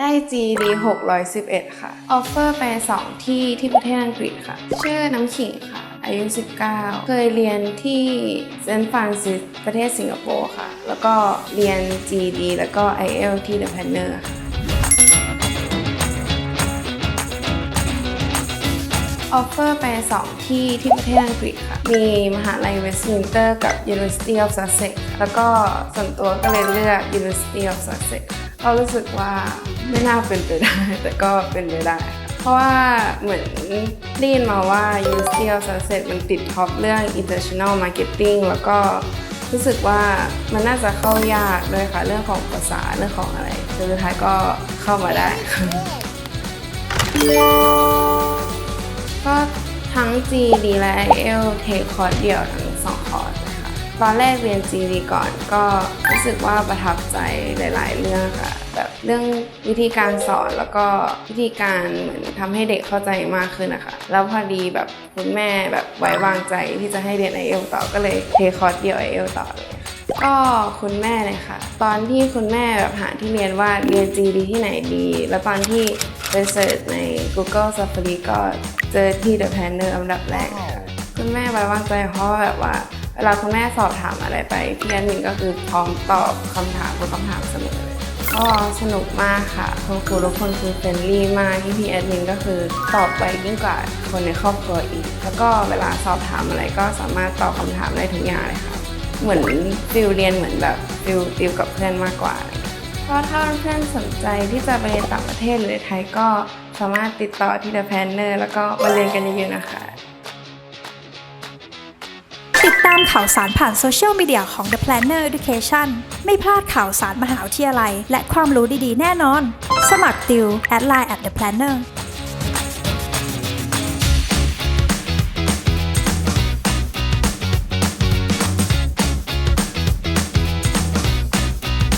ได้ GD 611 ค่ะ ออฟเฟอร์ไป 2 ที่ที่ประเทศอังกฤษค่ะ ชื่อน้ำขิงค่ะ อายุ 19 เคยเรียนที่เซนต์ฟรานซิสประเทศสิงคโปร์ค่ะ แล้วก็เรียน GD แล้วก็ IELTS ที่ The Planner ค่ะออฟเฟอร์ไป 2 ที่ที่ประเทศอังกฤษค่ะ มีมหาลัยเวสต์มินสเตอร์กับ University of Sussex แล้วก็ส่วนตัวก็เลยเลือก University of Sussex ก็รู้สึกว่าไม่น่าเป็นไปได้ แต่ก็เป็นไปได้ เพราะว่าเหมือนได้ยินมาว่า University of Sussex มันติดท็อปเรื่อง international marketing แล้วก็รู้สึกว่ามันน่าจะเข้ายากด้วยค่ะ เรื่องของภาษาเรื่องของอะไรสุดท้ายก็เข้ามาได้ ก็ทั้ง GD และ I L เทคคอร์สเดียวทั้งสองคอร์ส ตอนแรกเรียน GD ก่อนก็รู้สึกว่าประทับใจหลาย ๆ เรื่องค่ะแบบเรื่องวิธีการสอนแล้วก็วิธีการเหมือนทำให้เด็กเข้าใจมากขึ้นนะคะแล้วพอดีแบบคุณแม่แบบไว้วางใจที่จะให้เรียน IEL ต่อก็เลยเทคอร์สเดียว IEL ต่อเลยก็คุณแม่เลยค่ะ ตอนที่คุณแม่แบบหาที่เรียนว่าเรียน GD ที่ไหนดี แล้วตอนที่ไปเสิร์ชใน Google Safari ก็เจอที่ The Planner อันดับแรกเลยค่ะคุณแม่ไว้วางใจเพราะว่าแบบว่า เวลาคุณแม่สอบถามอะไรไปพี่อันหนึ่งก็คือพร้อมตอบคำถามทุกคำถามเสมอเลยก็สนุกมากค่ะคุณครูทุกคนคือเฟรนลี่มากที่พี่แอดมินก็คือตอบไปยิ่งกว่าคนในครอบครัวอีก แล้วก็เวลาสอบถามอะไรก็สามารถตอบคำถามได้ทุกอย่างเลยค่ะ เหมือนฟิลเรียนเหมือนแบบฟิลติวกับเพื่อนมากกว่าอะไรเงี้ยเพราะถ้าเพื่อนสนใจที่จะไปเรียนต่างประเทศหรือในไทยก็สามารถติดต่อที่ The Planner แล้วก็มาเรียนกันเยอะๆนะคะ ตามข่าวสารผ่านโซเชียลมีเดียของ The Planner Education ไม่พลาดข่าวสารมหาวิทยาลัย และความรู้ดีๆ แน่นอน สมัครติวแอดไลน์ at The Planner